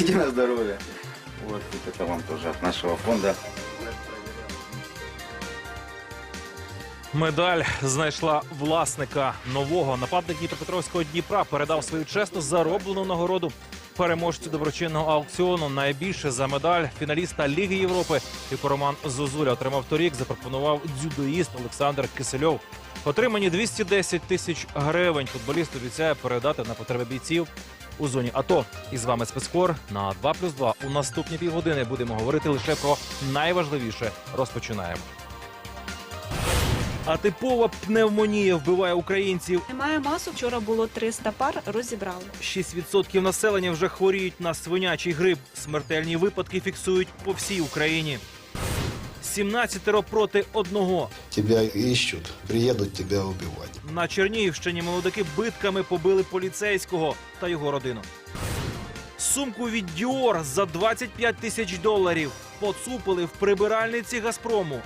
Носите на здоровье. Вот, вот это вам тоже от нашего фонда. Медаль знайшла власника нового. Нападник Дніпропетровського Дніпра передав свою чесно зароблену нагороду переможцю доброчинного аукціону. Найбільше за медаль фіналіста Ліги Європи, яку Роман Зозуля отримав торік. Запропонував дзюдоїст Олександр Кисельов. Отримані 210 тисяч гривень. Футболіст обіцяє передати на потреби бійців у зоні АТО. І з вами спецкор на 2 плюс 2. У наступні півгодини будемо говорити лише про найважливіше. Розпочинаємо. А типова пневмонія вбиває українців. Немає масу. Вчора було 300 пар, розібрали. 6% населення вже хворіють на свинячий грип. Смертельні випадки фіксують по всій Україні. 17 проти одного. Тебя ищут, приедут тебя убивать. На Чернігівщині молодики битками побили поліцейського та його родину. Сумку від Діор за 25 тисяч доларів поцупили в прибиральниці Газпрому.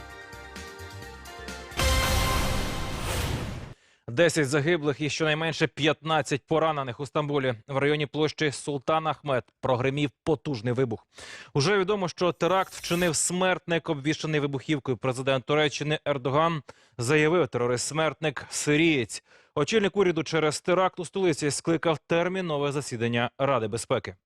10 загиблих і щонайменше 15 поранених у Стамбулі в районі площі Султан Ахмед прогримів потужний вибух. Уже відомо, що теракт вчинив смертник, обвішаний вибухівкою. Президент Туреччини Ердоган заявив терорист-смертник сирієць. Очільник уряду через теракт у столиці скликав термінове засідання Ради безпеки.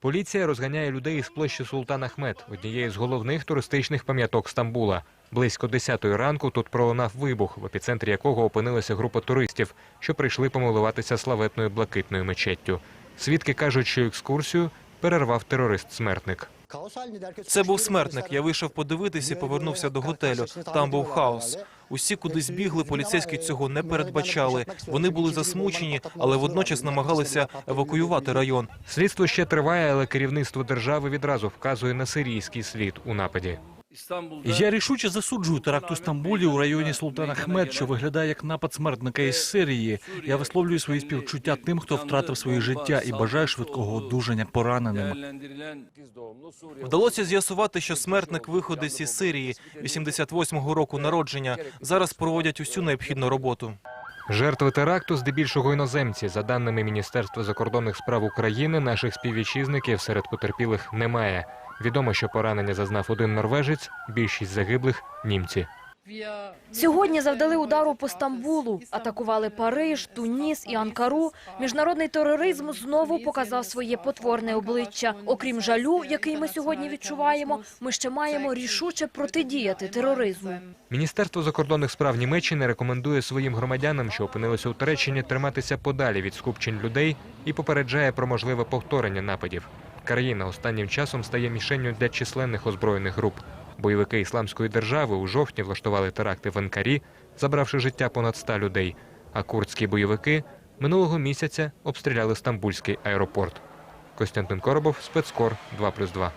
Поліція розганяє людей із площі Султан Ахмед, однієї з головних туристичних пам'яток Стамбула. Близько 10-ї ранку тут пролунав вибух, в епіцентрі якого опинилася група туристів, що прийшли помилуватися славетною блакитною мечеттю. Свідки кажуть, що екскурсію перервав терорист-смертник. Це був смертник. Я вийшов подивитися і повернувся до готелю. Там був хаос. Усі кудись бігли, поліцейські цього не передбачали. Вони були засмучені, але водночас намагалися евакуювати район. Слідство ще триває, але керівництво держави відразу вказує на сирійський слід у нападі. Я рішуче засуджую теракт у Стамбулі у районі Султан Ахмед, що виглядає як напад смертника із Сирії. Я висловлюю свої співчуття тим, хто втратив своє життя, і бажаю швидкого одужання пораненим. Вдалося з'ясувати, що смертник виходить із Сирії 88-го року народження. Зараз проводять усю необхідну роботу. Жертви теракту здебільшого іноземці. За даними Міністерства закордонних справ України, наших співвітчизників серед потерпілих немає. Відомо, що поранення зазнав один норвежець, більшість загиблих німці. Сьогодні завдали удару по Стамбулу, атакували Париж, Туніс і Анкару. Міжнародний тероризм знову показав своє потворне обличчя. Окрім жалю, який ми сьогодні відчуваємо, ми ще маємо рішуче протидіяти тероризму. Міністерство закордонних справ Німеччини рекомендує своїм громадянам, що опинилися у Туреччині, триматися подалі від скупчень людей і попереджає про можливе повторення нападів. Країна останнім часом стає мішенню для численних озброєних груп. Бойовики ісламської держави у жовтні влаштували теракти в Анкарі, забравши життя понад ста людей. А курдські бойовики минулого місяця обстріляли стамбульський аеропорт. Костянтин Коробов, спецкор 2+,2.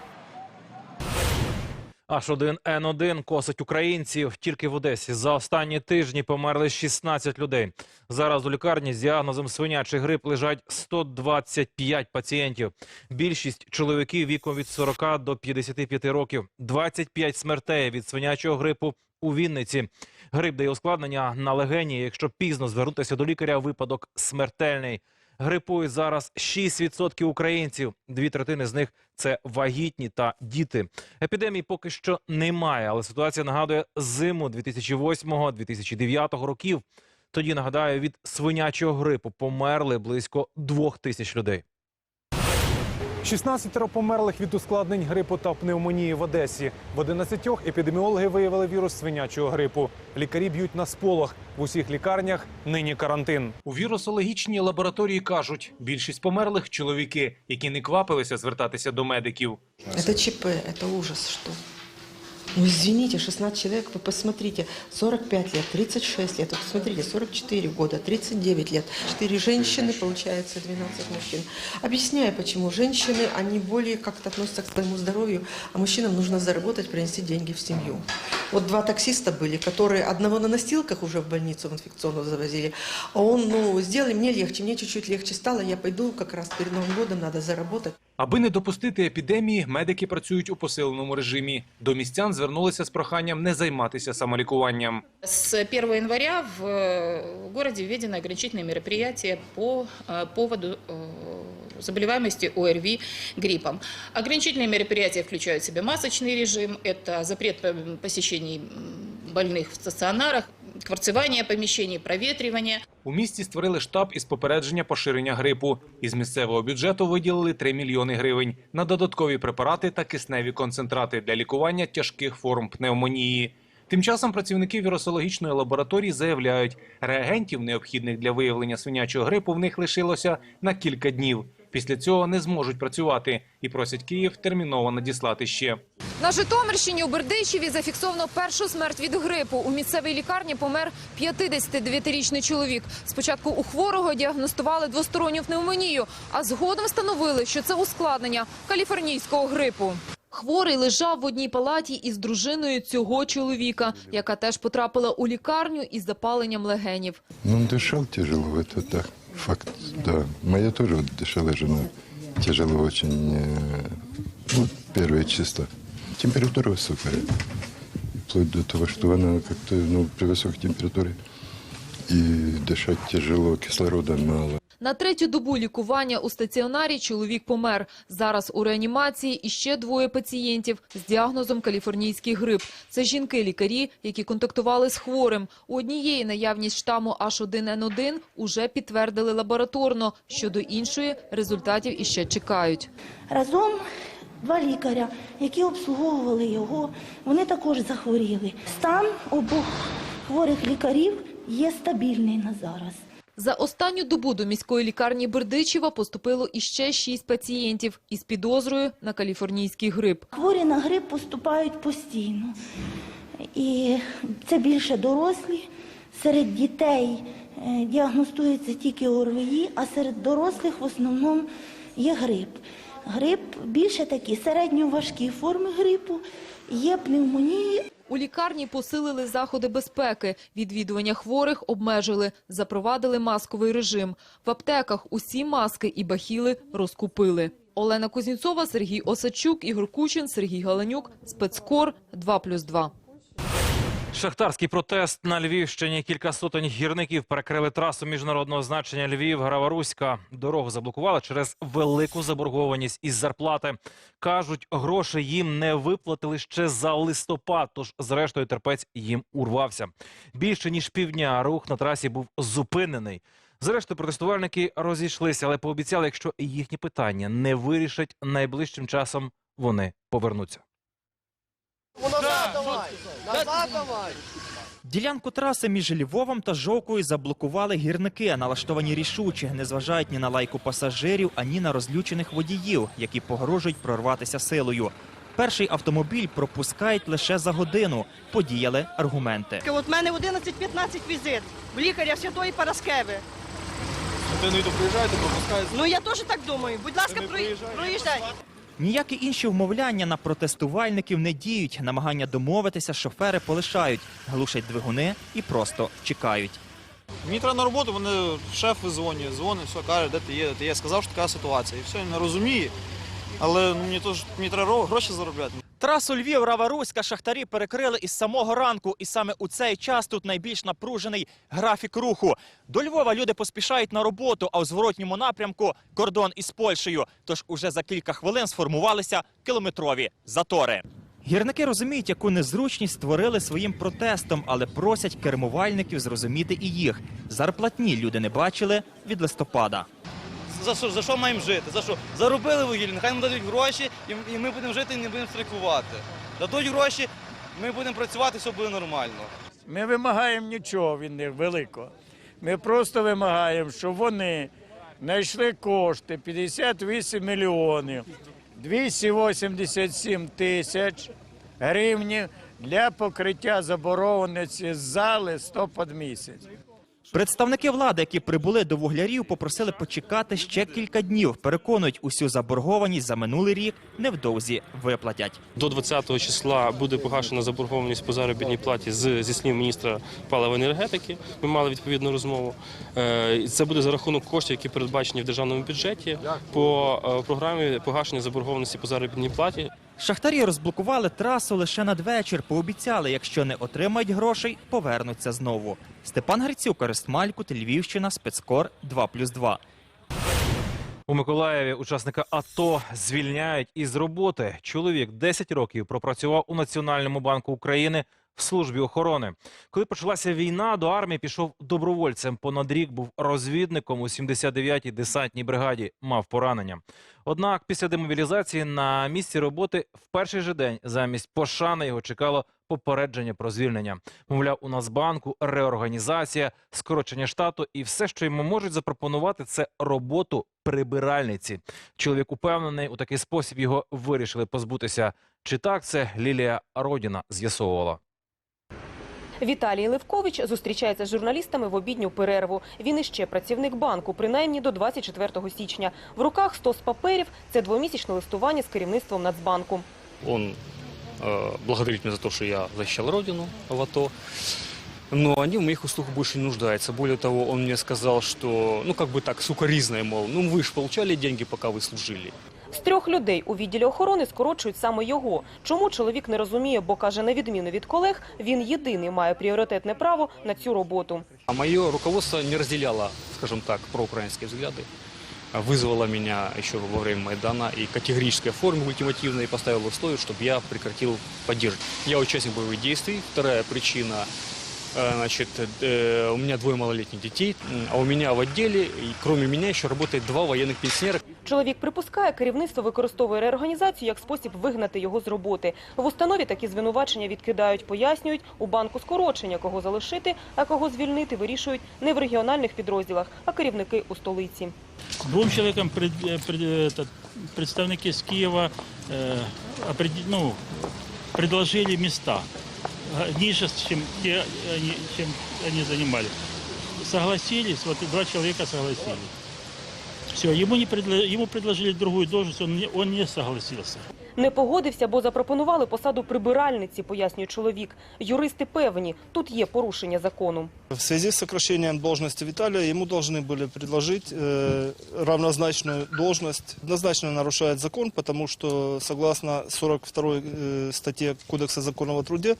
H1N1 косить українців тільки в Одесі. За останні тижні померли 16 людей. Зараз у лікарні з діагнозом свинячий грип лежать 125 пацієнтів. Більшість чоловіків віком від 40 до 55 років. 25 смертей від свинячого грипу у Вінниці. Грип дає ускладнення на легені. Якщо пізно звернутися до лікаря, випадок смертельний. Грипують зараз 6% українців. Дві третини з них це вагітні та діти. Епідемії поки що немає, але ситуація нагадує зиму 2008-2009 років. Тоді нагадаю, від свинячого грипу померли близько двох тисяч людей. 16 померлих від ускладнень грипу та пневмонії в Одесі. В 11 епідеміологи виявили вірус свинячого грипу. Лікарі б'ють на сполох. В усіх лікарнях нині карантин. У вірусологічній лабораторії кажуть, більшість померлих чоловіки, які не квапилися звертатися до медиків. Це ЧП, це ужас, что. Ну, извините, 16 человек, вы посмотрите, 45 лет, 36 лет, вот посмотрите, 44 года, 39 лет, 4 женщины, получается 12 мужчин. Объясняю, почему. Женщины, они более как-то относятся к своему здоровью, а мужчинам нужно заработать, принести деньги в семью. Вот два таксиста были, которые одного на настилках уже в больницу в инфекционную завозили, а он, ну, сделай мне легче, мне чуть-чуть легче стало, я пойду как раз перед Новым годом, надо заработать. Аби не допустити епідемії, медики працюють у посиленому режимі. До містян звернулися з проханням не займатися самолікуванням. С 1 января в э, городе введены ограничительные мероприятия по э, поводу э, заболеваемости ОРВИ гриппом. Ограничительные мероприятия включают в себя масочный режим, это запрет по- посещений м, больных в стационарах, кварцевание помещений, проветривание. У місті створили штаб із попередження поширення грипу. Із місцевого бюджету виділили 3 мільйони гривень на додаткові препарати та кисневі концентрати для лікування тяжких форм пневмонії. Тим часом працівники вірусологічної лабораторії заявляють, реагентів, необхідних для виявлення свинячого грипу, в них лишилося на кілька днів. Після цього не зможуть працювати і просять Київ терміново надіслати ще. На Житомирщині у Бердичеві зафіксовано першу смерть від грипу. У місцевій лікарні помер 59-річний чоловік. Спочатку у хворого діагностували двосторонню пневмонію, а згодом встановили, що це ускладнення каліфорнійського грипу. Хворий лежав в одній палаті із дружиною цього чоловіка, яка теж потрапила у лікарню із запаленням легенів. Ну, дышал тяжело, это так, факт, да. Моя тоже вот дышала жена тяжело очень, э, ну, первые числа. Температура высокая, вплоть до того, что она как-то, ну, при высокой температуре и дышать тяжело, кислорода мало. На третю добу лікування у стаціонарі чоловік помер. Зараз у реанімації іще двоє пацієнтів з діагнозом каліфорнійський грип. Це жінки-лікарі, які контактували з хворим. У однієї наявність штаму H1N1 уже підтвердили лабораторно. Щодо іншої результатів іще чекають. Разом два лікаря, які обслуговували його, вони також захворіли. Стан обох хворих лікарів є стабільний на зараз. За останню добу до міської лікарні Бердичева поступило іще шість пацієнтів із підозрою на каліфорнійський грип. Хворі на грип поступають постійно. І це більше дорослі. Серед дітей е, діагностується тільки ОРВІ, а серед дорослих в основному є грип. Грип більше такі середньоважкі форми грипу, є пневмонії, У лікарні посилили заходи безпеки. Відвідування хворих обмежили, запровадили масковий режим. В аптеках усі маски і бахіли розкупили. Олена Кузнєцова, Сергій Осадчук, Ігор Кучин, Сергій Галанюк. Спецкор 2+,2. Шахтарський протест на Львівщині. Кілька сотень гірників перекрили трасу міжнародного значення Львів Граваруська. Дорогу заблокували через велику заборгованість із зарплати. Кажуть, гроші їм не виплатили ще за листопад. Тож, зрештою, терпець їм урвався. Більше ніж півдня рух на трасі був зупинений. Зрештою, протестувальники розійшлися, але пообіцяли, якщо їхні питання не вирішать найближчим часом, вони повернуться. Назад давай! Назад давай! Ділянку траси між Львовом та Жовкою заблокували гірники, налаштовані рішуче, не зважають ні на лайку пасажирів, ані на розлючених водіїв, які погрожують прорватися силою. Перший автомобіль пропускають лише за годину. Подіяли аргументи. От в мене 11-15 візит в лікаря Святої Параскеви. Ти не приїжджаєте, пропускаєте. Ну я теж так думаю. Будь ласка, проїжджайте. Ніякі інші вмовляння на протестувальників не діють. Намагання домовитися шофери полишають, глушать двигуни і просто чекають. Мені треба на роботу, вони шеф дзвонять, дзвонить, все, каже, де ти є, де ти є. Сказав, що така ситуація. І все, він не розуміє. Але ну, мені, теж, мені треба гроші заробляти. Трасу Львів Раваруська шахтарі перекрили із самого ранку, і саме у цей час тут найбільш напружений графік руху. До Львова люди поспішають на роботу, а у зворотньому напрямку кордон із Польщею. Тож уже за кілька хвилин сформувалися кілометрові затори. Гірники розуміють, яку незручність створили своїм протестом, але просять кермувальників зрозуміти і їх. Зарплатні люди не бачили від листопада. За що, за що маємо жити? За що? Заробили вугілля, нехай нам дадуть гроші, і, і ми будемо жити і не будемо страйкувати. Дадуть гроші, ми будемо працювати, все буде нормально. Ми вимагаємо нічого від них великого. Ми просто вимагаємо, щоб вони знайшли кошти 58 мільйонів 287 тисяч гривнів для покриття заборгованості за листопад місяць. Представники влади, які прибули до вуглярів, попросили почекати ще кілька днів. Переконують, усю заборгованість за минулий рік невдовзі виплатять. До 20 числа буде погашена заборгованість по заробітній платі з, зі слів міністра палива енергетики. Ми мали відповідну розмову. Е, Це буде за рахунок коштів, які передбачені в державному бюджеті по е, програмі погашення заборгованості по заробітній платі. Шахтарі розблокували трасу лише надвечір. Пообіцяли, якщо не отримають грошей, повернуться знову. Степан Грицюк, Орест Малькут, Львівщина, спецкор 2+,2. У Миколаєві учасника АТО звільняють із роботи. Чоловік 10 років пропрацював у Національному банку України в службі охорони. Коли почалася війна, до армії пішов добровольцем. Понад рік був розвідником у 79-й десантній бригаді. Мав поранення. Однак після демобілізації на місці роботи в перший же день замість пошани його чекало попередження про звільнення. Мовляв, у Нацбанку реорганізація, скорочення штату і все, що йому можуть запропонувати, це роботу прибиральниці. Чоловік упевнений, у такий спосіб його вирішили позбутися. Чи так це Лілія Родіна з'ясовувала? Віталій Левкович зустрічається з журналістами в обідню перерву. Він іще працівник банку, принаймні до 24 січня. В руках 100 з паперів – це двомісячне листування з керівництвом Нацбанку. Он э, благодарит меня за то, что я защищал родину в АТО. Но они в моих услугах больше не нуждаются. Более того, он мне сказал, что, ну, как бы так, сукоризное, мол, ну, вы же получали деньги, пока вы служили. З трьох людей у відділі охорони скорочують саме його. Чому чоловік не розуміє, бо каже, на відміну від колег, він єдиний має пріоритетне право на цю роботу. А мое руководство не разделяло, скажем так, проукраинские взгляды. А Вызвало меня еще во время Майдана и категорической форме ультимативной поставило условие, чтобы я прекратил поддерживать. Я участник боевых действий. Вторая причина, э, значит, э, у меня двое малолетних детей, м, а у меня в отделе, и кроме меня, еще работает два военных пенсионера. Чоловік припускає, керівництво використовує реорганізацію як спосіб вигнати його з роботи. В установі такі звинувачення відкидають, пояснюють, у банку скорочення, кого залишити, а кого звільнити, вирішують не в регіональних підрозділах, а керівники у столиці. Двом чоловікам е, е, та, представники з Києва е, ну, предложили места ниже, чем те, они, чем они. Согласились, два человека согласились. Все, ему, не предло- ему предложили другую должность, он не, он не согласился. Не погодився, бо запропонували посаду прибиральниці, пояснює чоловік. Юристи певні, тут є порушення закону. В связи с сокращением должности Виталия ему должны были предложить э, равнозначную должность. Однозначно нарушает закон, потому что согласно 42 э, статье Кодекса законов о труде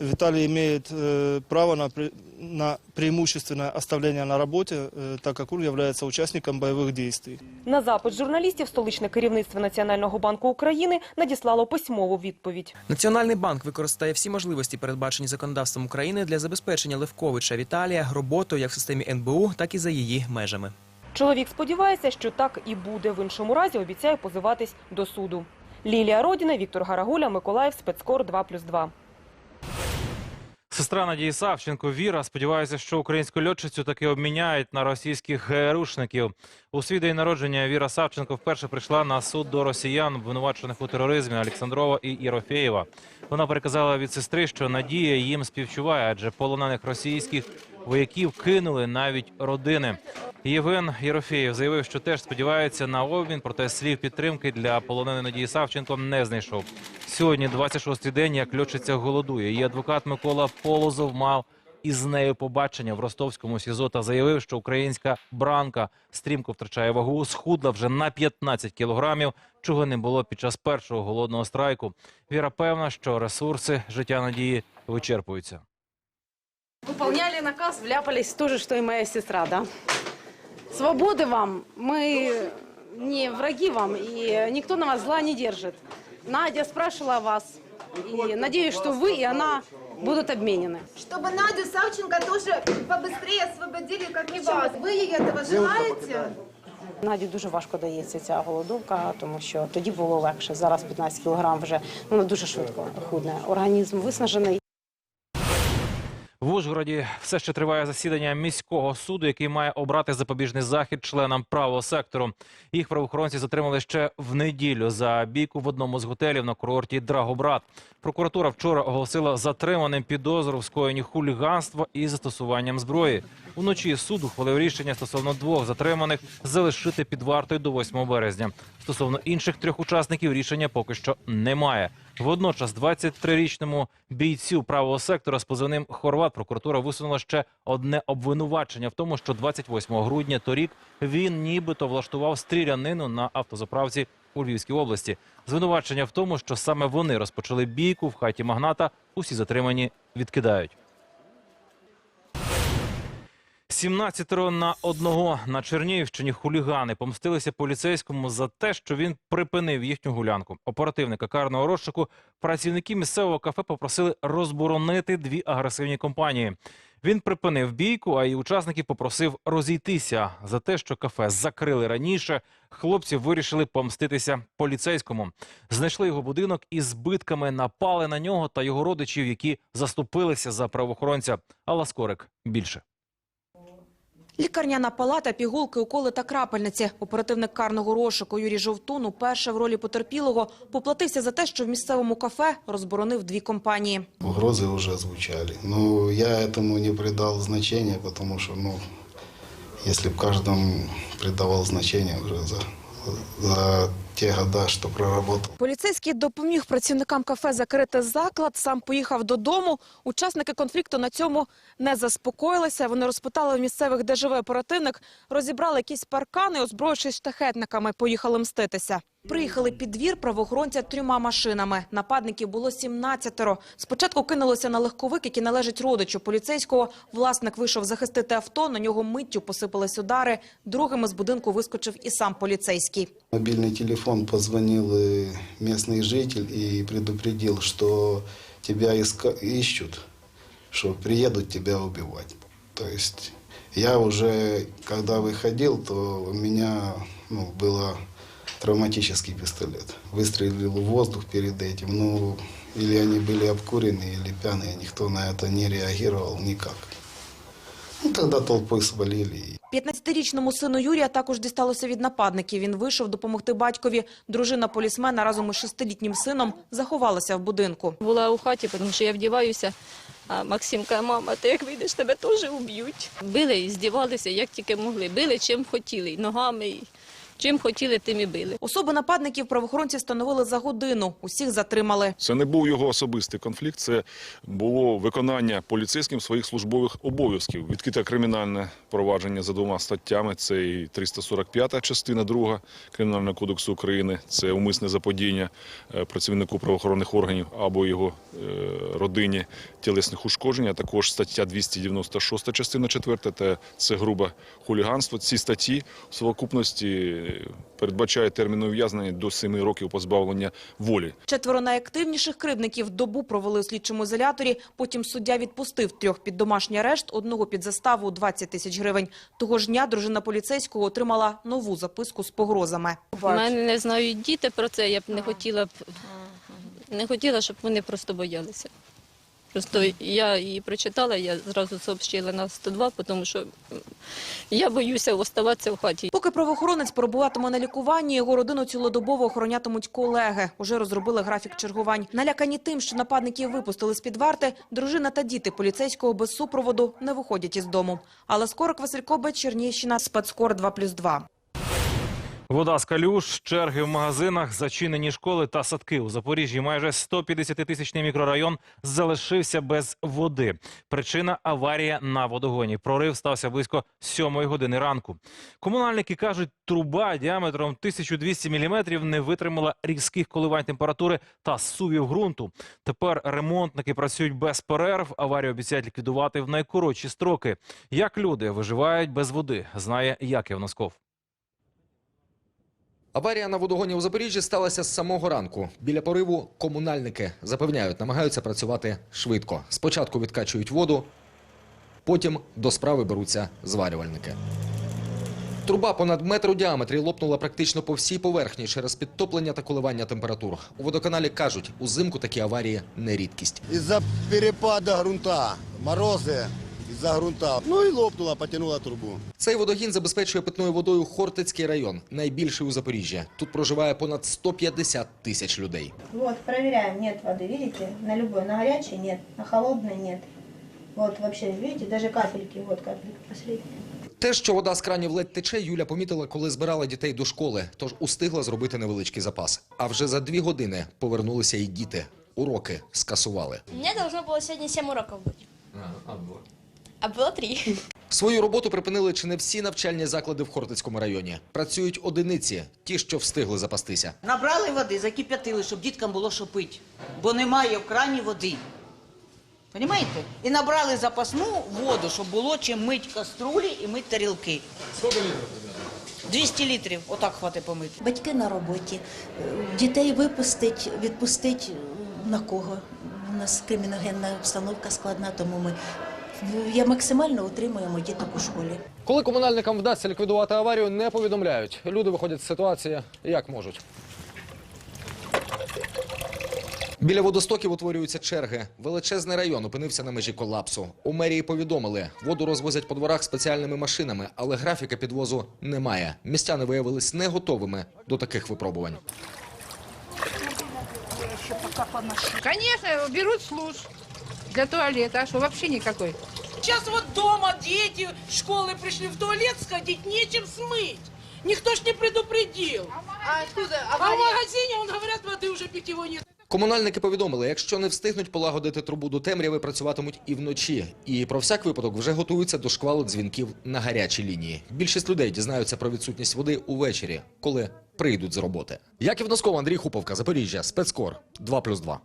Виталий имеет э, право на, пре- на преимущественное оставление на работе, э, так как он является участником боевых действий. На запит журналістів столичне керівництво Національного банку України надіслало письмову відповідь. Національний банк використає всі можливості, передбачені законодавством України для забезпечення Левковича Віталія роботою як в системі НБУ, так і за її межами. Чоловік сподівається, що так і буде. В іншому разі обіцяє позиватись до суду. Лілія Родіна, Віктор Гарагуля, Миколаїв, спецкор 2+,2. Сестра Надії Савченко Віра сподівається, що українську льотчицю таки обміняють на російських ГРУшників. У свій день народження Віра Савченко вперше прийшла на суд до росіян, обвинувачених у тероризмі Олександрова і Ірофеєва. Вона переказала від сестри, що Надія їм співчуває, адже полонених російських вояків кинули навіть родини. Євген Єрофєєв заявив, що теж сподівається на обмін, проте слів підтримки для полоненої Надії Савченко не знайшов. Сьогодні 26-й день, як льотчиця голодує. Її адвокат Микола Полозов мав із нею побачення в ростовському СІЗО та заявив, що українська бранка стрімко втрачає вагу, схудла вже на 15 кілограмів, чого не було під час першого голодного страйку. Віра певна, що ресурси життя надії вичерпуються. Выполняли наказ, вляпались в то же, что и моя сестра, да. Свободы вам, мы не враги вам, и никто на вас зла не держит. Надя спрашивала о вас, и надеюсь, что вы и она будут обменены. Чтобы Надю Савченко тоже побыстрее освободили, как и вас. Вы ей этого желаете? Наді дуже важко дається ця голодовка, тому що тоді було легше. Зараз 15 кілограм вже ну, вона дуже швидко худне. Організм виснажений. в Ужгороді все ще триває засідання міського суду, який має обрати запобіжний захід членам правого сектору. Їх правоохоронці затримали ще в неділю за бійку в одному з готелів на курорті Драгобрат. Прокуратура вчора оголосила затриманим підозру в скоєнні хуліганства і застосуванням зброї. Уночі суд ухвалив рішення стосовно двох затриманих залишити під вартою до 8 березня. Стосовно інших трьох учасників рішення поки що немає. Водночас 23-річному бійцю правого сектора з позивним Хорват прокуратура висунула ще одне обвинувачення в тому, що 28 грудня торік він нібито влаштував стрілянину на автозаправці у Львівській області. Звинувачення в тому, що саме вони розпочали бійку в хаті магната. Усі затримані відкидають. 17 на одного на Чернігівщині хулігани помстилися поліцейському за те, що він припинив їхню гулянку. Оперативника карного розшуку працівники місцевого кафе попросили розборонити дві агресивні компанії. Він припинив бійку, а її учасників попросив розійтися за те, що кафе закрили раніше. Хлопці вирішили помститися поліцейському. Знайшли його будинок і збитками напали на нього та його родичів, які заступилися за правоохоронця. Алла Скорик більше. Лікарняна палата, пігулки, уколи та крапельниці. Оперативник карного розшуку Юрій Жовтун уперше в ролі потерпілого поплатився за те, що в місцевому кафе розборонив дві компанії. Угрозы уже звучали. Но я этому не придал значения, потому что, ну, если бы каждому придавал значение уже за, за те года, что проработал. Поліцейський допоміг працівникам кафе закрити заклад, сам поїхав додому. Учасники конфлікту на цьому не заспокоїлися. Вони розпитали в місцевих, де живе оперативник, розібрали якісь паркани, озброївшись штахетниками, поїхали мститися. Приїхали під двір правоохоронця трьома машинами. Нападників було 17 Спочатку кинулося на легковик, який належить родичу поліцейського. Власник вийшов захистити авто, на нього миттю посипались удари. Другим із будинку вискочив і сам поліцейський. Мобильный телефон позвонил э, местный житель и предупредил, что тебя иска- ищут, что приедут тебя убивать. То есть я уже, когда выходил, то у меня ну, было травматический пистолет. Выстрелил в воздух перед этим. Ну, или они были обкуренные, или пьяные. Никто на это не реагировал никак. Ну, тогда толпой свалили. 15-річному сину Юрія також дісталося від нападників. Він вийшов допомогти батькові. Дружина полісмена разом із шестилітнім сином заховалася в будинку. Була у хаті, тому що я вдіваюся. А Максим каже, мама, ти як вийдеш, тебе теж уб'ють. Били і здівалися, як тільки могли. Били чим хотіли, і ногами, і чим хотіли, тим і били. Особи нападників правоохоронці встановили за годину. Усіх затримали. Це не був його особистий конфлікт, це було виконання поліцейським своїх службових обов'язків. Відкрите кримінальне провадження за двома статтями. Це і 345 частина 2 Кримінального кодексу України. Це умисне заподіяння е, працівнику правоохоронних органів або його е, родині тілесних ушкоджень. А також стаття 296 частина 4 та це грубе хуліганство. Ці статті в совокупності передбачають термін ув'язнення до 7 років позбавлення волі. Четверо найактивніших кривдників добу провели у слідчому ізоляторі. Потім суддя відпустив трьох під домашній арешт, одного під заставу 20 тисяч гривень. Того ж дня дружина поліцейського отримала нову записку з погрозами. У мене не знають діти про це, я б не хотіла б не хотіла, щоб вони просто боялися. Просто я її прочитала, я зразу сообщила на 102, тому що я боюся оставатися в хаті. Поки правоохоронець перебуватиме на лікуванні, його родину цілодобово охоронятимуть колеги. Уже розробили графік чергувань. Налякані тим, що нападників випустили з-під варти, дружина та діти поліцейського без супроводу не виходять із дому. Але Скорик Василь Кобець, Чернігівщина, спецкор 2+,2. Вода з калюш, черги в магазинах, зачинені школи та садки. У Запоріжжі майже 150-тисячний мікрорайон залишився без води. Причина – аварія на водогоні. Прорив стався близько 7 години ранку. Комунальники кажуть, труба діаметром 1200 мм не витримала різких коливань температури та сувів ґрунту. Тепер ремонтники працюють без перерв. Аварію обіцяють ліквідувати в найкоротші строки. Як люди виживають без води, знає Яків Носков. Аварія на водогоні у Запоріжжі сталася з самого ранку. Біля пориву комунальники запевняють, намагаються працювати швидко. Спочатку відкачують воду, потім до справи беруться зварювальники. Труба понад метр у діаметрі лопнула практично по всій поверхні через підтоплення та коливання температур. У водоканалі кажуть, узимку такі аварії не рідкість. Из-за перепада грунта, морозы из-за грунта. Ну и лопнула, потянула трубу. Цей водогін забезпечує питною водою Хортицький район, найбільший у Запоріжжі. Тут проживає понад 150 тисяч людей. Вот, проверяем, нет воды, видите? На любой, на горячей нет, на холодной нет. Вот вообще, видите, даже капельки, вот капелька последняя. Те, що вода з кранів ледь тече, Юля помітила, коли збирала дітей до школи, тож устигла зробити невеличкий запас. А вже за дві години повернулися і діти. Уроки скасували. У меня должно было сегодня 7 уроков быть. А было 3. Свою роботу припинили чи не всі навчальні заклади в Хортицькому районі. Працюють одиниці, ті, що встигли запастися. Набрали води, закип'ятили, щоб діткам було що пити. Бо немає в крані води. Понімаєте? І набрали запасну воду, щоб було чим мить каструлі і мить тарілки. Скільки літрів? 200 літрів, отак хватить помити. Батьки на роботі. Е, Дітей випустить, відпустить е, на кого? У нас криміногенна обстановка складна, тому ми я максимально утримуємо діток у школі. Коли комунальникам вдасться ліквідувати аварію, не повідомляють. Люди виходять з ситуації як можуть. Біля водостоків утворюються черги. Величезний район опинився на межі колапсу. У мерії повідомили, воду розвозять по дворах спеціальними машинами, але графіка підвозу немає. Містяни виявились не готовими до таких випробувань. Конечно, берут служ для туалета, а что вообще никакой. Сейчас вот дома дети школы пришли в туалет сходить, нечем смыть. Никто ж не предупредил. А откуда А в магазине, он говорят, воды уже питьевой нет. Комунальники повідомили, якщо не встигнуть полагодити трубу до темряви, працюватимуть і вночі. І про всяк випадок вже готуються до шквалу дзвінків на гарячій лінії. Більшість людей дізнаються про відсутність води увечері, коли прийдуть з роботи. Яків Носков, Андрій Хуповка, Запоріжжя, спецкор 2+,2.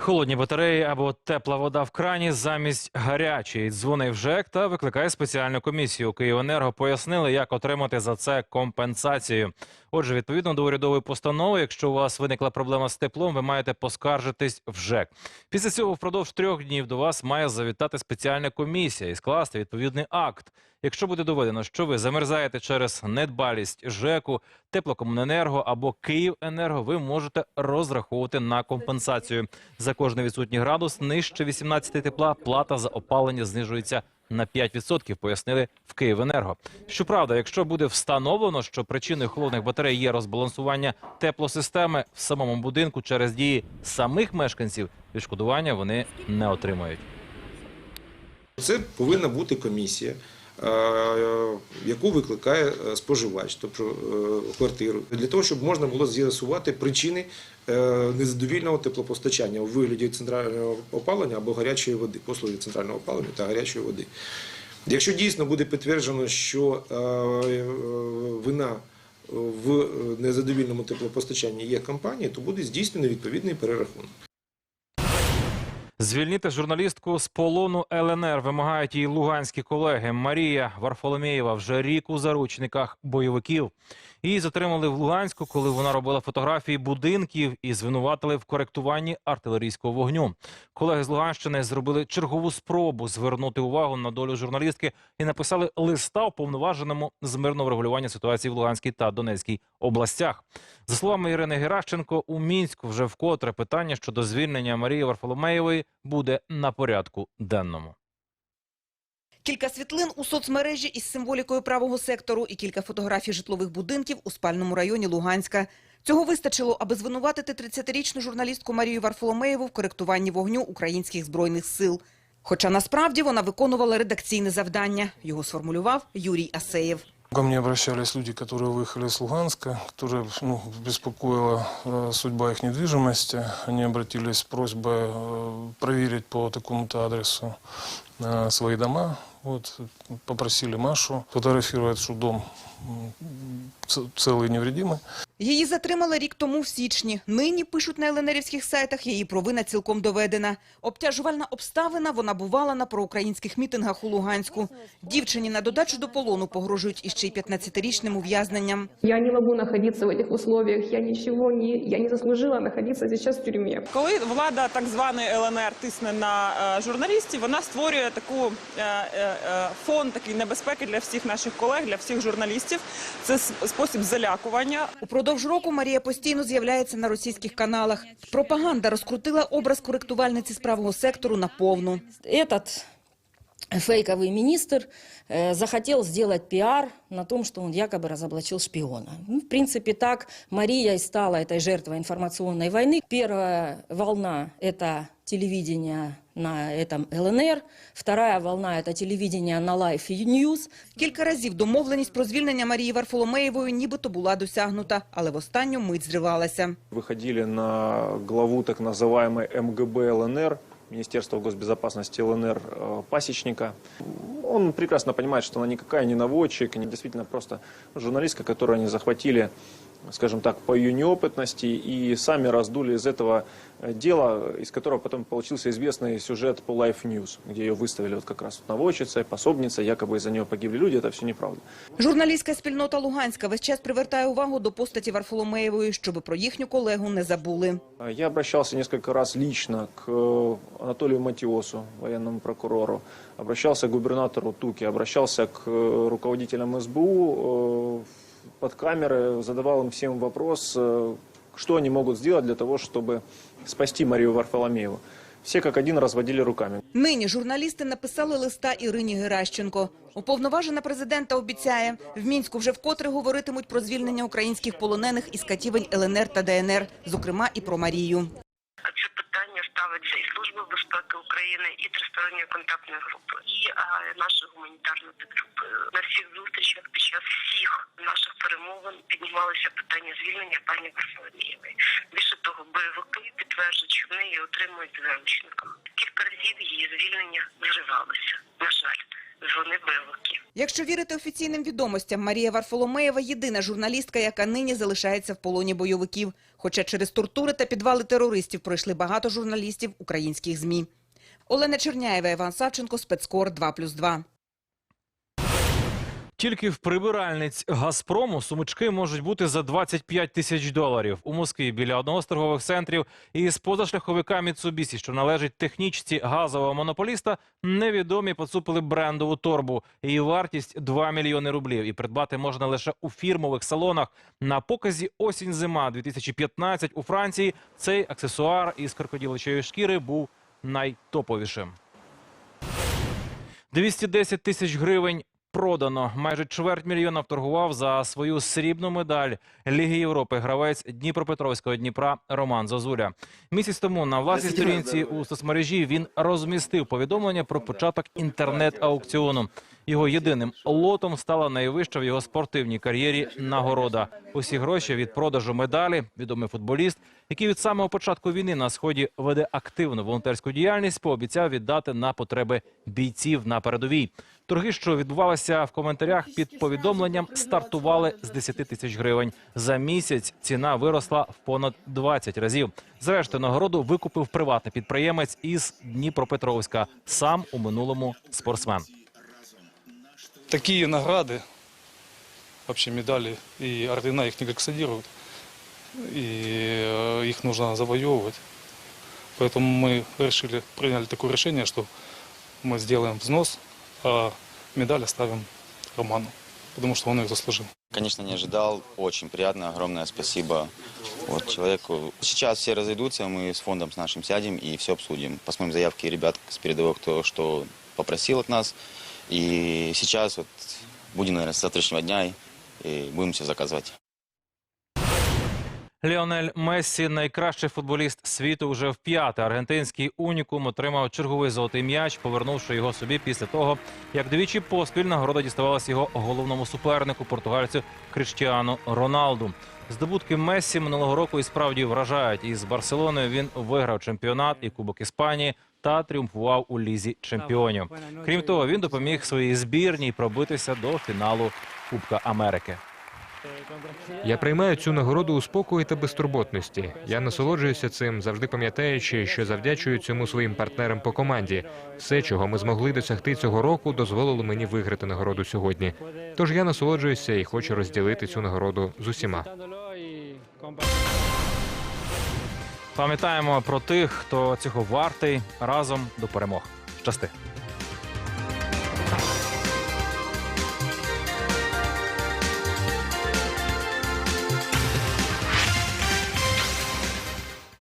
Холодні батареї або тепла вода в крані замість гарячої. Дзвонив ЖЕК та викликає спеціальну комісію. Київенерго пояснили, як отримати за це компенсацію. Отже, відповідно до урядової постанови, якщо у вас виникла проблема з теплом, ви маєте поскаржитись в ЖЕК. Після цього впродовж трьох днів до вас має завітати спеціальна комісія і скласти відповідний акт. Якщо буде доведено, що ви замерзаєте через недбалість ЖЕКу, теплокомуненерго або Київенерго, ви можете розраховувати на компенсацію. За кожний відсутній градус нижче 18 тепла плата за опалення знижується на 5%, пояснили в Київенерго. Щоправда, якщо буде встановлено, що причиною холодних батарей є розбалансування теплосистеми в самому будинку через дії самих мешканців, відшкодування вони не отримають. Це повинна бути комісія, яку викликає е, споживач, тобто е, квартиру, для того, щоб можна було з'ясувати причини е, незадовільного теплопостачання у вигляді центрального опалення або гарячої води, послуги центрального опалення та гарячої води. Якщо дійсно буде підтверджено, що е, е, вина в незадовільному теплопостачанні є компанії, то буде здійснено відповідний перерахунок. Звільнити журналістку з полону ЛНР вимагають її луганські колеги. Марія Варфоломєєва вже рік у заручниках бойовиків. Її затримали в Луганську, коли вона робила фотографії будинків і звинуватили в коректуванні артилерійського вогню. Колеги з Луганщини зробили чергову спробу звернути увагу на долю журналістки і написали листа уповноваженому з мирного врегулювання ситуації в Луганській та Донецькій областях. За словами Ірини Геращенко, у мінську вже вкотре питання щодо звільнення Марії Варфоломеєвої буде на порядку денному. Кілька світлин у соцмережі із символікою правого сектору і кілька фотографій житлових будинків у спальному районі Луганська. Цього вистачило, аби звинуватити 30-річну журналістку Марію Варфоломеєву в коректуванні вогню українських збройних сил. Хоча насправді вона виконувала редакційне завдання. Його сформулював Юрій Асеєв. Ко мне обращались люди, которые выехали с Луганска, которые ну, беспокоила э, судьба их недвижимости. Они обратились с просьбой э, проверить по такому-то адресу э, свои дома. Вот, попросили Машу фотографировать, что дом м, ц- целый и невредимый. Її затримали рік тому в січні. Нині, пишуть на ЛНРівських сайтах, її провина цілком доведена. Обтяжувальна обставина вона бувала на проукраїнських мітингах у Луганську. Дівчині на додачу до полону погрожують іще й 15-річним ув'язненням. Я не могу находиться в этих условиях, я ничего не, я не заслужила находиться сейчас в тюрьме. Коли влада так званої ЛНР тисне на е, журналістів, вона створює таку е, е, фон такий небезпеки для всіх наших колег, для всіх журналістів. Це спосіб залякування. Упродовж року Марія постійно з'являється на російських каналах. Пропаганда розкрутила образ коректувальниці з правого сектору наповну. Этот фейковый министр э, захотел сделать пиар на том, что он якобы разоблачил шпиона. Ну, в принципе, так Мария и стала этой жертвой информационной войны. Первая волна – это телевидение на этом ЛНР. Вторая волна – это телевидение на Life News. Кілька разів домовленість про звільнення Марії Варфоломеєвої нібито була досягнута, але в останню мить зривалася. выходили на главу так называемой МГБ ЛНР, Министерства госбезопасности ЛНР э, Пасечника. Он прекрасно понимает, что она никакая не наводчик, не действительно просто журналистка, которую они захватили, скажем так, по ее неопытности и сами раздули из этого э, дела, из которого потом получился известный сюжет по Life News, где ее выставили вот как раз вот наводчицей, пособницей, якобы из-за нее погибли люди, это все неправда. Журналістська спільнота Луганська весь час привертає увагу до постаті Варфоломеєвої, щоб про їхню колегу не забули. Я обращался несколько раз лично к э, Анатолию Матиосу, военному прокурору, обращался к губернатору Туки, обращался к э, руководителям СБУ э, под камеры, задавал им всем вопрос, э, что они могут сделать для того, чтобы спасти Марию Варфоломееву. Все как один разводили руками. Нині журналісти написали листа Ірині Геращенко. Уповноважена президента обіцяє, в Мінську вже вкотре говоритимуть про звільнення українських полонених із катівень ЛНР та ДНР, зокрема і про Марію. Це питання ставиться і Служби безпеки України, і тристоронньої контактної групи, і а, нашої гуманітарної підгрупи. На всіх зустрічах під час всіх наших перемовин піднімалося питання звільнення пані Варфоломієвої. Більше того, бойовики підтверджують, що вони її отримують в Таких разів її звільнення зривалося. На жаль, вони бойовики. Якщо вірити офіційним відомостям, Марія Варфоломеєва – єдина журналістка, яка нині залишається в полоні бойовиків. Хоча через тортури та підвали терористів пройшли багато журналістів українських ЗМІ. Олена Черняєва, Іван Савченко, Спецкор 2+,2. Тільки в прибиральниць Газпрому сумочки можуть бути за 25 тисяч доларів. У Москві біля одного з торгових центрів із позашляховика Mitsubishi, що належить технічці газового монополіста, невідомі поцупили брендову торбу. Її вартість 2 мільйони рублів. І придбати можна лише у фірмових салонах. На показі осінь-зима 2015 у Франції цей аксесуар із крокодилячої шкіри був найтоповішим. 210 тисяч гривень продано. Майже чверть мільйона вторгував за свою срібну медаль Ліги Європи гравець Дніпропетровського Дніпра Роман Зозуля. Місяць тому на власній сторінці у соцмережі він розмістив повідомлення про початок інтернет-аукціону. Його єдиним лотом стала найвища в його спортивній кар'єрі нагорода. Усі гроші від продажу медалі. Відомий футболіст, який від самого початку війни на сході веде активну волонтерську діяльність, пообіцяв віддати на потреби бійців на передовій. Торги, що відбувалися в коментарях під повідомленням, стартували з 10 тисяч гривень. За місяць ціна виросла в понад 20 разів. Зрештою, нагороду викупив приватний підприємець із Дніпропетровська. Сам у минулому спортсмен. Такие награды, вообще медали и ордена их не коллекционируют. И э, их нужно завоевывать. Поэтому мы решили, приняли такое решение, что мы сделаем взнос, а медаль оставим Роману, потому что он их заслужил. Конечно, не ожидал. Очень приятно. Огромное спасибо вот человеку. Сейчас все разойдутся, мы с фондом с нашим сядем и все обсудим. Посмотрим заявки ребят с передовой, кто что попросил от нас. И сейчас вот будем, наверное, с завтрашнего дня и, и будем все заказывать. Ліонель Мессі, найкращий футболіст світу, вже в п'яте. Аргентинський унікум отримав черговий золотий м'яч, повернувши його собі після того, як двічі поспіль нагорода діставалася його головному супернику, португальцю Криштіану Роналду. Здобутки Мессі минулого року і справді вражають. Із Барселоною він виграв чемпіонат і Кубок Іспанії та тріумфував у лізі чемпіонів. Крім того, він допоміг своїй збірній пробитися до фіналу Кубка Америки. Я приймаю цю нагороду у спокої та безтурботності. Я насолоджуюся цим, завжди пам'ятаючи, що завдячую цьому своїм партнерам по команді. Все, чого ми змогли досягти цього року, дозволило мені виграти нагороду сьогодні. Тож я насолоджуюся і хочу розділити цю нагороду з усіма. Пам'ятаємо про тих, хто цього вартий разом до перемог. Щасти.